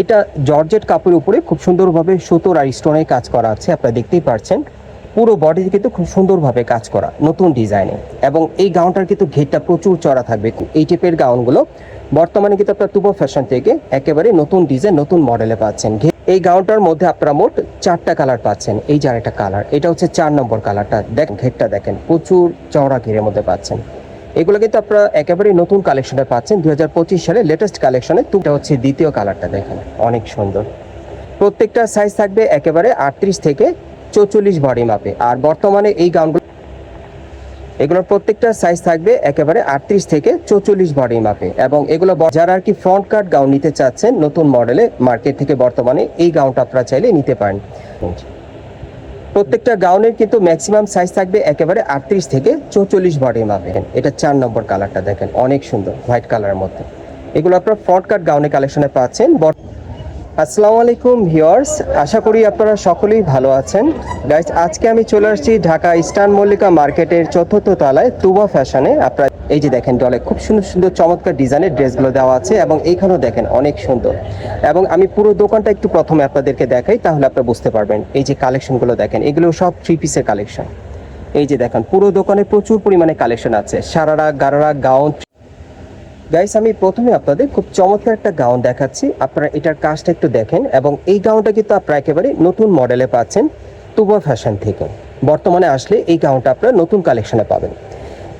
এটা জর্জেট কাপড়ের উপরে খুব সুন্দরভাবে সুতোর আর স্টোনের কাজ করা আছে, আপনারা দেখতেই পাচ্ছেন পুরো বডি কিন্তু খুব সুন্দরভাবে কাজ করা, নতুন ডিজাইনে। এবং এই গাউনটার কিন্তু ঘেরটা প্রচুর চড়া থাকবে, এই টাইপের গাউনগুলো। বর্তমানে কিন্তু আপনার তুবো ফ্যাশন থেকে একেবারে নতুন ডিজাইন, নতুন মডেলে পাচ্ছেন। এই গাউনটার মধ্যে আপনারা মোট চারটা কালার পাচ্ছেন, এই যে একটা কালার, এটা হচ্ছে চার নম্বর কালারটা। দেখেন, ঘেরটা দেখেন, প্রচুর চওড়া ঘেরের মধ্যে পাচ্ছেন। এগুলো কিন্তু আপনারা একেবারেই নতুন কালেকশনে পাচ্ছেন। দুই সালে লেটেস্ট কালেকশনে তুটা হচ্ছে দ্বিতীয় কালারটা দেখেন। অনেক সুন্দর। প্রত্যেকটা সাইজ থাকবে একেবারে আটত্রিশ থেকে চৌচল্লিশ বডি মাপে আর বর্তমানে এই গাউনগুলো এগুলোর প্রত্যেকটা সাইজ থাকবে একেবারে আটত্রিশ থেকে চৌচল্লিশ বডি মাপে এবং এগুলো যারা আর কি ফ্রন্ট কাট গাউন নিতে চাচ্ছেন, নতুন মডেলে মার্কেট থেকে বর্তমানে এই গাউনটা আপনারা চাইলে নিতে পারেন। প্রত্যেকটা গাউনের কিন্তু ম্যাক্সিমাম সাইজ থাকবে একেবারে আটত্রিশ থেকে চৌচল্লিশ বডি মাপে এটা চার নম্বর কালারটা দেখেন, অনেক সুন্দর হোয়াইট কালারের মধ্যে। এগুলো আপনারা ফ্রন্ট কাট গাউনের কালেকশনে পাচ্ছেন। আসসালামু আলাইকুম ভিউয়ার্স আশা করি আপনারা সকলেই ভালো আছেন। গাইস আজকে আমি চলে আসছি ঢাকা ইস্টার্ন মল্লিকা মার্কেটের চতুর্থ তলায়, তুবা ফ্যাশনে। আপনারা এই যে দেখেন ডলে খুব সুন্দর সুন্দর চমৎকার ডিজাইনের ড্রেসগুলো দেওয়া আছে এবং এইখানেও দেখেন অনেক সুন্দর। এবং আমি পুরো দোকানটা একটু প্রথমে আপনাদেরকে দেখাই, তাহলে আপনারা বুঝতে পারবেন। এই যে কালেকশনগুলো দেখেন, এগুলো সব থ্রি পিসের কালেকশন এই যে দেখেন, পুরো দোকানে প্রচুর পরিমাণে কালেকশন আছে। সারারা, গারারা, গাউন। গাইস আমি প্রথমে আপনাদের খুব চমৎকার একটা গাউন দেখাচ্ছি। আপনারা এটার কাজটা একটু দেখেন এবং এই গাউনটা কিন্তু আপনারা একেবারে নতুন মডেলে পাচ্ছেন, তুবা ফ্যাশন থেকে। বর্তমানে আসলে এই গাউনটা আপনারা নতুন কালেকশনে পাবেন।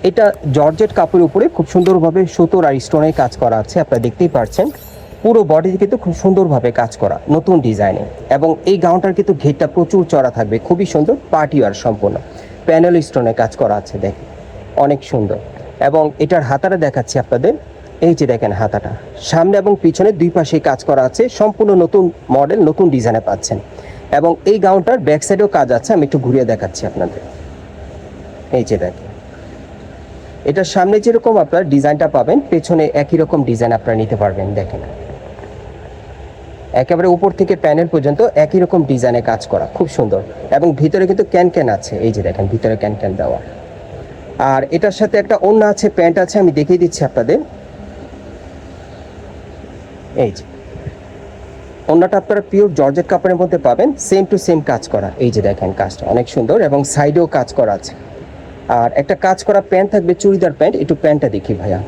এটা জর্জেট কাপড়ের উপরে খুব সুন্দরভাবে সুতোর আর স্টোনের কাজ করা আছে, আপনারা দেখতেই পাচ্ছেন পুরো বডি কিন্তু খুব সুন্দরভাবে কাজ করা, নতুন ডিজাইনে। এবং এই গাউনটার কিন্তু ঘেরটা প্রচুর চড়া থাকবে, খুবই সুন্দর পার্টি আর সম্পূর্ণ। প্যানেল স্টোনে কাজ করা আছে, দেখেন, অনেক সুন্দর। এবং এটার হাতাটা দেখাচ্ছি আপনাদের, এই যে দেখেন হাতাটা। সামনে এবং পিছনে দুই পাশে কাজ করা আছে, সম্পূর্ণ নতুন মডেল নতুন ডিজাইনে পাচ্ছেন। এবং এই গাউনটার ব্যাক সাইডেও কাজ আছে, আমি একটু ঘুরিয়ে দেখাচ্ছি আপনাদের। এই যে দেখেন এটার সামনে যেরকম আপনার ডিজাইনটা পাবেন, পেছনে একই রকম ডিজাইন আপনারা নিতে পারবেন, দেখেন। একেবারে উপর থেকে প্যানেল পর্যন্ত একই রকম ডিজাইনে কাজ করা, খুব সুন্দর। এবং ভিতরে কিন্তু ক্যান ক্যান আছে, এই যে দেখেন, ভিতরে ক্যান ক্যান দেওয়া। আর এটার সাথে একটা অন্য আছে, প্যান্ট আছে, আমি দেখিয়ে দিচ্ছি আপনাদের। এই যে। অন্যটা আপনারা পিওর জর্জেট কাপড়ের মধ্যে পাবেন, সেম টু সেম কাজ করা, এই যে দেখেন কাজটা, অনেক সুন্দর এবং সাইডেও কাজ করা আছে। আর একটা কাজ করা প্যান্ট থাকবে চুড়িদার প্যান্ট একটু প্যান্টটা দেখি ভাইয়া।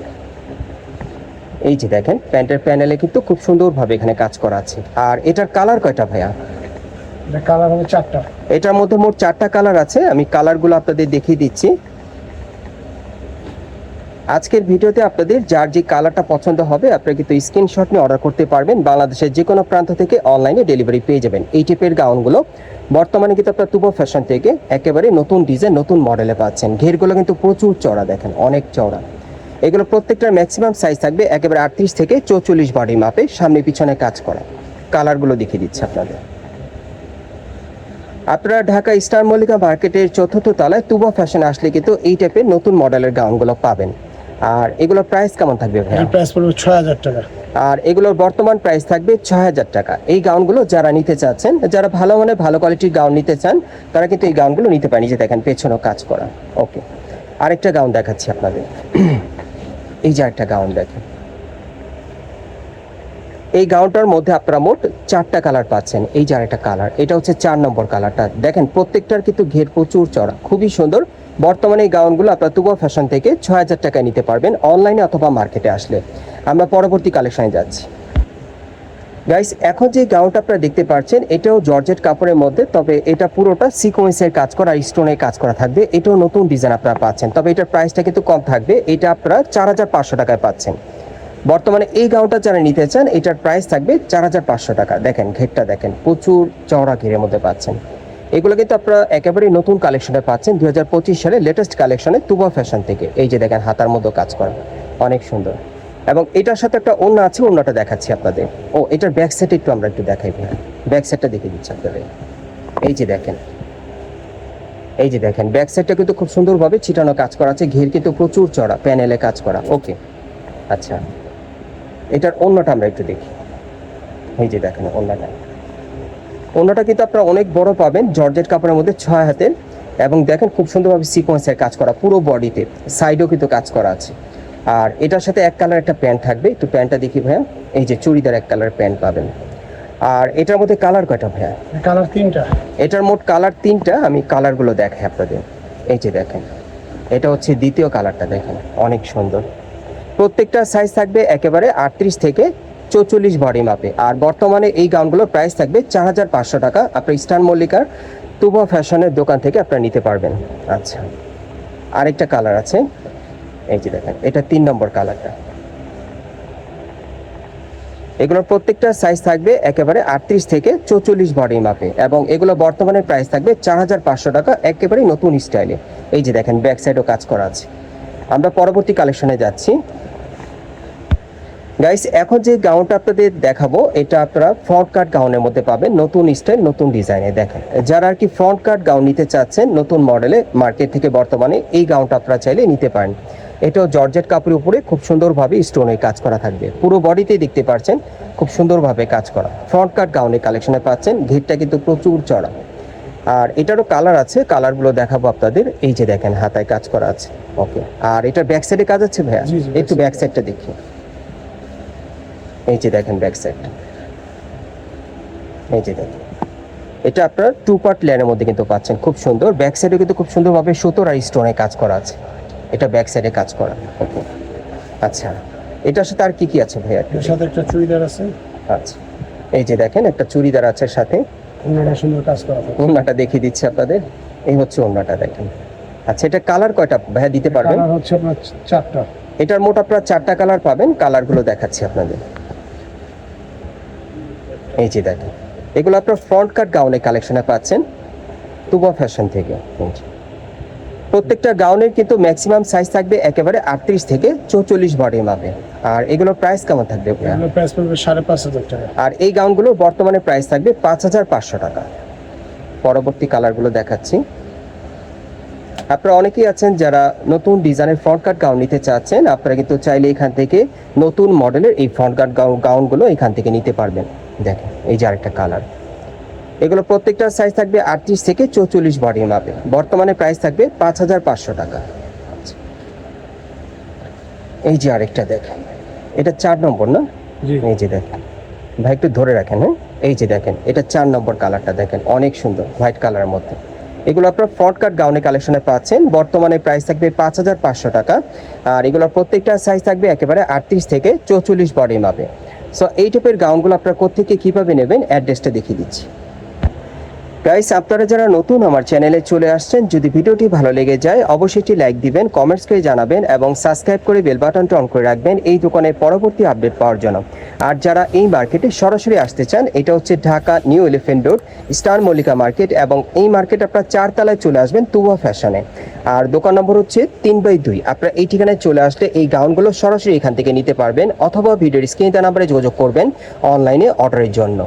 এই যে দেখেন প্যান্টের প্যানেলে কিন্তু খুব সুন্দরভাবে এখানে কাজ করা আছে। আর এটার কালার কয়টা ভাইয়া? কালার হবে চারটা। এটার মধ্যে মোট চারটা কালার আছে আমি কালারগুলো আপনাদের দেখিয়ে দিচ্ছি। আজকের ভিডিওতে আপনাদের যার যে কালারটা পছন্দ হবে, আপনারা কিন্তু স্ক্রিনশট নিয়ে অর্ডার করতে পারবেন। বাংলাদেশের যে কোনো প্রান্ত থেকে অনলাইনে ডেলিভারি পেয়ে যাবেন। এই টাইপের গাউনগুলো বর্তমানে কিন্তু আপনার তুবো ফ্যাশন থেকে একেবারে নতুন ডিজাইন নতুন মডেলে পাচ্ছেন। ঘেরগুলো কিন্তু প্রচুর চড়া দেখেন, অনেক চওড়া। এগুলো প্রত্যেকটার ম্যাক্সিমাম সাইজ থাকবে একেবারে আটত্রিশ থেকে চৌচল্লিশ বডি মাপে সামনে পিছনে কাজ করা। কালারগুলো দেখিয়ে দিচ্ছে আপনাদের। আপনারা ঢাকা স্টার মল্লিকা মার্কেটের চতুর্থ তলায় তুবা ফ্যাশন আসলে কিন্তু এই টাইপের নতুন মডেলের গাউনগুলো পাবেন। আর এগুলোর প্রাইস কেমন থাকবে ভাইয়া? প্রাইস পড়বে ছয় হাজার টাকা। আর এগুলোর বর্তমান প্রাইস থাকবে ছয় হাজার টাকা। এই গাউনগুলো যারা নিতে চাচ্ছেন যারা ভালো মানে ভালো কোয়ালিটির গাউন নিতে চান তারা কিন্তু এই গাউনগুলো নিতে পারেন। যে দেখেন পেছনেও কাজ করা। ওকে আরেকটা গাউন দেখাচ্ছি আপনাদের। এই যে একটা গাউন দেখেন। এই গাউনটার মধ্যে আপনারা মোট চারটা কালার পাচ্ছেন। এই যে আরেকটা কালার এটা হচ্ছে চার নম্বর কালারটা দেখেন প্রত্যেকটার কিন্তু ঘের প্রচুর চড়া। খুবই সুন্দর। বর্তমানে এই গাউনগুলো আপনারা তুবা ফ্যাশন থেকে ছয় হাজার টাকায় নিতে পারবেন অনলাইনে অথবা মার্কেটে আসলে। আমরা পরবর্তী কালেকশনে যাচ্ছি। গাইস এখন যে গাউনটা আপনারা দেখতে পাচ্ছেন, এটাও জর্জেট কাপড়ের মধ্যে, তবে এটা পুরোটা সিকোয়েন্সের কাজ করা স্টোনের কাজ করা থাকবে। এটাও নতুন ডিজাইন আপনারা পাচ্ছেন, তবে এটার প্রাইসটা কিন্তু কম থাকবে। এটা আপনারা চার হাজার পাঁচশো টাকায় পাচ্ছেন। বর্তমানে এই গাউনটা যারা নিতে চান, এটার প্রাইস থাকবে চার হাজার পাঁচশো টাকা। দেখেন, ঘেরটা দেখেন, প্রচুর চওড়া ঘেরের মধ্যে পাচ্ছেন। এগুলো কিন্তু আপনারা একেবারে নতুন কালেকশনে পাচ্ছেন। দুই হাজার পঁচিশ সালে লেটেস্ট কালেকশনে তুবা ফ্যাশন থেকে। এই যে দেখেন, হাতার মধ্যে কাজ করা। অনেক সুন্দর। এবং এটার সাথে একটা অন্য আছে অন্যটা দেখাচ্ছি আপনাদের। ও, এটার ব্যাক সাইড একটু আমরা একটু দেখাই ব্যাক সাইডটা দেখে দিচ্ছি আপনাদের। এই যে দেখেন। এই যে দেখেন ব্যাক সাইডটা কিন্তু খুব সুন্দরভাবে ছিটানো কাজ করা আছে। ঘের কিন্তু প্রচুর চড়া, প্যানেলে কাজ করা। ওকে। আচ্ছা। এটার অন্যটা আমরা একটু দেখি। এই যে দেখেন অন্যটা অন্যটা কিন্তু আপনারা অনেক বড় পাবেন জর্জেট কাপড়ের মধ্যে ছয় হাতের এবং দেখেন খুব সুন্দরভাবে সিকোয়েন্সের কাজ করা পুরো বডিতে সাইডেও কিন্তু কাজ করা আছে। আর এটার সাথে এক কালার একটা প্যান্ট থাকবে একটু প্যান্টটা দেখি ভাইয়া এই যে চুড়িদার এক কালার প্যান্ট পাবেন। আর এটার মধ্যে কালার কয়টা ভাইয়া? কালার তিনটা। এটার মোট কালার তিনটা আমি কালারগুলো দেখাই আপনাদের। এই যে দেখেন এটা হচ্ছে দ্বিতীয় কালারটা দেখেন অনেক সুন্দর। প্রত্যেকটা সাইজ থাকবে একেবারে আটত্রিশ থেকে চৌচল্লিশ বডি মাপে। আর বর্তমানে এই গাউনগুলোর প্রাইস থাকবে চার হাজার পাঁচশো টাকা। আপনার ইস্টার্ন মল্লিকার তুবা ফ্যাশনের দোকান থেকে আপনারা নিতে পারবেন। আচ্ছা। আরেকটা কালার আছে। এই যে দেখেন, এটা তিন নম্বর কালারটা এগুলোর প্রত্যেকটা সাইজ থাকবে একেবারে আটত্রিশ থেকে চৌচল্লিশ বডি মাপে। এবং এগুলো বর্তমানে প্রাইস থাকবে চার হাজার পাঁচশো টাকা একেবারে নতুন স্টাইলে এই যে দেখেন ব্যাক সাইডও কাজ করা আছে। আমরা পরবর্তী কালেকশনে যাচ্ছি। গাইস এখন যে গাউনটা আপনাদের দেখাবো এটা আপনারা ফ্রন্ট কাট গাউনের মধ্যে পাবেন। নতুন স্টাইল নতুন ডিজাইনে দেখেন। যারা আর কি ফ্রন্ট কাট গাউন নিতে চাচ্ছেন নতুন মডেলে মার্কেট থেকে বর্তমানে এই গাউনটা আপনারা চাইলে নিতে পারেন। এটাও জর্জেট কাপড়ের উপরে খুব সুন্দরভাবে স্টোনের কাজ করা থাকবে। পুরো বডিতেই দেখতে পাচ্ছেন খুব সুন্দরভাবে কাজ করা। ফ্রন্ট কাট গাউনের কালেকশনে পাচ্ছেন ঘিরটা কিন্তু প্রচুর চড়া। আর এটারও কালার আছে কালারগুলো দেখাবো আপনাদের। এই যে দেখেন হাতায় কাজ করা আছে। ওকে আর এটা ব্যাক সাইডে কাজ আছে ভাইয়া? একটু ব্যাক সাইডটা দেখি। এই যে দেখেন ব্যাক সাইড এই যে দেখেন। এটা আপনার টু পার্ট লেয়ারের মধ্যে কিন্তু পাচ্ছেন খুব সুন্দর। ব্যাক সাইডে কিন্তু খুব সুন্দরভাবে সুতোর আর স্টোনে কাজ করা আছে। এটা ব্যাক সাইডে কাজ করা। ওকে আচ্ছা এটার সাথে আর কি কি আছে ভাইয়া? এর সাথে একটা চুড়িদার আছে। আচ্ছা এই যে দেখেন একটা চুড়িদার আছে সাথে। অন্যটা সুন্দর কাজ করা থাকে ওড়নাটা দেখিয়ে দিচ্ছি আপনাদের। এই হচ্ছে ওড়নাটা দেখেন। আচ্ছা এটা কালার কয়টা? ভাইয়া দিতে পারবেন? কালার হচ্ছে আপনার চারটা। এটার মোট আপনারা চারটা কালার পাবেন। কালারগুলো দেখাচ্ছি আপনাদের। এই যে দেখেন এগুলো আপনার ফ্রন্ট কাট গাউনের কালেকশনে পাচ্ছেন তুবা ফ্যাশন থেকে। প্রত্যেকটা গাউনের কিন্তু ম্যাক্সিমাম সাইজ থাকবে একেবারে আটত্রিশ থেকে চৌচল্লিশ বডি মাপে। আর এগুলোর প্রাইস কেমন থাকবে প্রাইস পড়বে সাড়ে পাঁচ হাজার টাকা। আর এই গাউনগুলো বর্তমানে প্রাইস থাকবে পাঁচ হাজার পাঁচশো টাকা। পরবর্তী কালারগুলো দেখাচ্ছি। আপনারা অনেকেই আছেন যারা নতুন ডিজাইনের ফ্রন্ট কাট গাউন নিতে চাচ্ছেন আপনারা কিন্তু চাইলে এখান থেকে নতুন মডেলের এই ফ্রন্ট কাট গাউনগুলো এখান থেকে নিতে পারবেন। দেখেন এই যে আরেকটা কালার এগুলো প্রত্যেকটা সাইজ থাকবে আটত্রিশ থেকে চৌচল্লিশ বডি মাপে। বর্তমানে প্রাইস থাকবে পাঁচ হাজার পাঁচশো টাকা। এই যে আরেকটা দেখেন এটা চার নম্বর না? এই যে দেখেন ভাই একটু ধরে রাখেন হ্যাঁ? এই যে দেখেন এটা চার নম্বর কালারটা দেখেন অনেক সুন্দর হোয়াইট কালারের মধ্যে। এগুলো আপনার ফ্রন্ট কাট গাউনের কালেকশনে পাচ্ছেন। বর্তমানে প্রাইস থাকবে পাঁচ হাজার পাঁচশো টাকা। আর এগুলোর প্রত্যেকটা সাইজ থাকবে একেবারে আটত্রিশ থেকে চৌচল্লিশ বডি মাপে। সো এই টাইপের গাউনগুলো আপনারা কোথেকে কীভাবে নেবেন? অ্যাড্রেসটা দেখিয়ে দিচ্ছি। গাইস আপনারা যারা নতুন আমার চ্যানেলে চলে আসছেন, যদি ভিডিওটি ভালো লেগে যায়, অবশ্যই লাইক দিবেন কমেন্টস করে জানাবেন এবং সাবস্ক্রাইব করে বেল বাটনটা অন করে রাখবেন এই দোকানের পরবর্তী আপডেট পাওয়ার জন্য। আর যারা এই মার্কেটে সরাসরি আসতে চান, এটা হচ্ছে Dhaka new elephant road star Mallika market এবং এই মার্কেট আপনার চারতলায় চলে আসবেন তুবা ফ্যাশনে আর দোকান নম্বর হচ্ছে তিন বাই দুই। আপনারা এই ঠিকানায় চলে আসলে এই গাউনগুলো সরাসরি এখান থেকে নিতে পারবেন অথবা ভিডিওর স্ক্রিনে নাম্বারে যোগাযোগ করবেন অনলাইনে অর্ডারের জন্য।